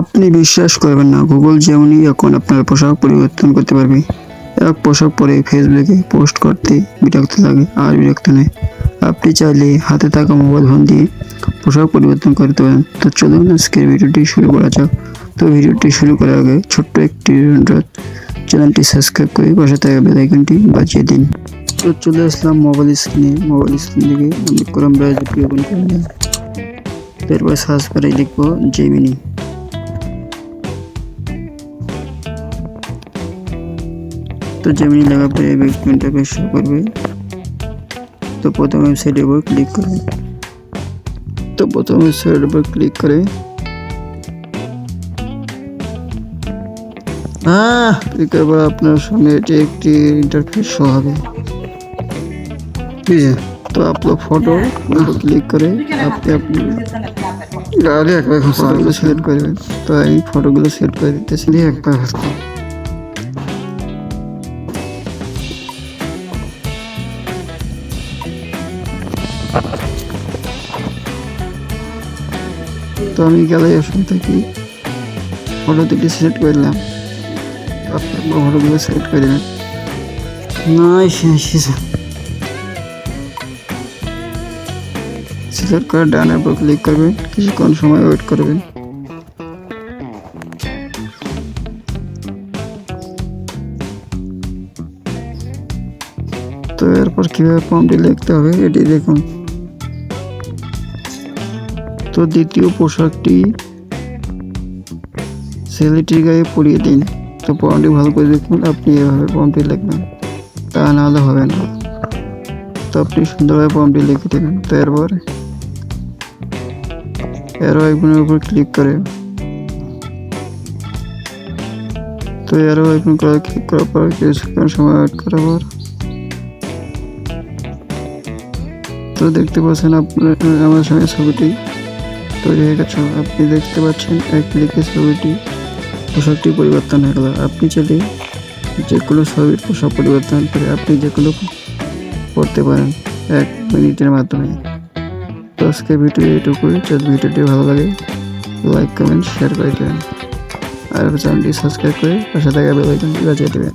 আপনি বিশ্বাস করবেন না গুগল যেমনই এখন আপনার পোশাক পরিবর্তন করতে পারবে। এক পোশাক পরে ফেসবুকে পোস্ট করতে বিরক্ত লাগে, আর বিরক্ত নেই আপনি চাইলে হাতে থাকা মোবাইল ফোন দিয়ে পোশাক পরিবর্তন করতে পারেন। তো চলুন আজকের ভিডিওটি শুরু করা যাক। তো ভিডিওটি শুরু করার আগে ছোট্ট একটি অনুরোধ, চ্যানেলটি সাবস্ক্রাইব করে পাশে থাকা বেল আইকনটি বাজিয়ে দিন। তো চলে আসলাম মোবাইল স্ক্রিনে মোবাইল স্ক্রিন থেকে আমি ক্রোম ব্রাউজারটি ওপেন করে নিলাম। তারপর সার্চ করে লিখব জেমিনি তো লেখার পরে ব্যাক ইন্টারফেস শো করবে। তো প্রথম ওয়েবসাইটের উপর ক্লিক করবে তো প্রথম ওয়েবসাইটের উপর ক্লিক করে হ্যাঁ ক্লিক করার আপনার সামনে এটি একটি ইন্টারফেস শো হবে। ঠিক আছে তো আপলোড ফটো ক্লিক করে আপনি আপনি আরে একবার সিলেক্ট করবেন। তো এই ফটোগুলো সিলেক্ট করে দিতেছি একবার হাসতে তো আমি গেলে অপশন থেকে ফটো দুটি সিলেক্ট করলাম আপনি ফটোগুলো সিলেক্ট করে দেবেন না সিলেক্ট করে ডানের উপর ক্লিক করবেন। কিছুক্ষণ সময় ওয়েট করবেন। তো এরপর কীভাবে ফর্মটি লিখতে হবে এটি দেখুন। তো দ্বিতীয় পোশাকটি ছেলেটির গায়ে পরিয়ে দিন। তো ফর্মটি ভালো করে দেখুন, আপনি এভাবে ফর্মটি লিখবেন। তা না হলে হবে না। তো আপনি সুন্দরভাবে ফর্মটি লিখে দেবেন তো এরপর এরো আইকনের উপর ক্লিক করে তো এরো আইকন করে ক্লিক করার পর কিছুক্ষণ সময় ওয়েট করার পর তো দেখতে পাচ্ছেন আপনার আমার সঙ্গে ছবিটি তৈরি হয়ে গেছে। আপনি দেখতে পাচ্ছেন এক ক্লিকে ছবিটি। পোশাকটি পরিবর্তন হয়ে গেল। আপনি চাইলে যে কোনো ছবির পোশাক পরিবর্তন করে আপনি যে কোনো করতে পারেন এক মিনিটের মাধ্যমে। তো আজকে ভিডিও এটুকুই। যদি ভিডিওটি ভালো লাগে, লাইক, কমেন্ট শেয়ার করে দেবেন। আর চ্যানেলটি সাবস্ক্রাইব করে পাশে থাকা বেল আইকনটি বাজিয়ে দেবেন।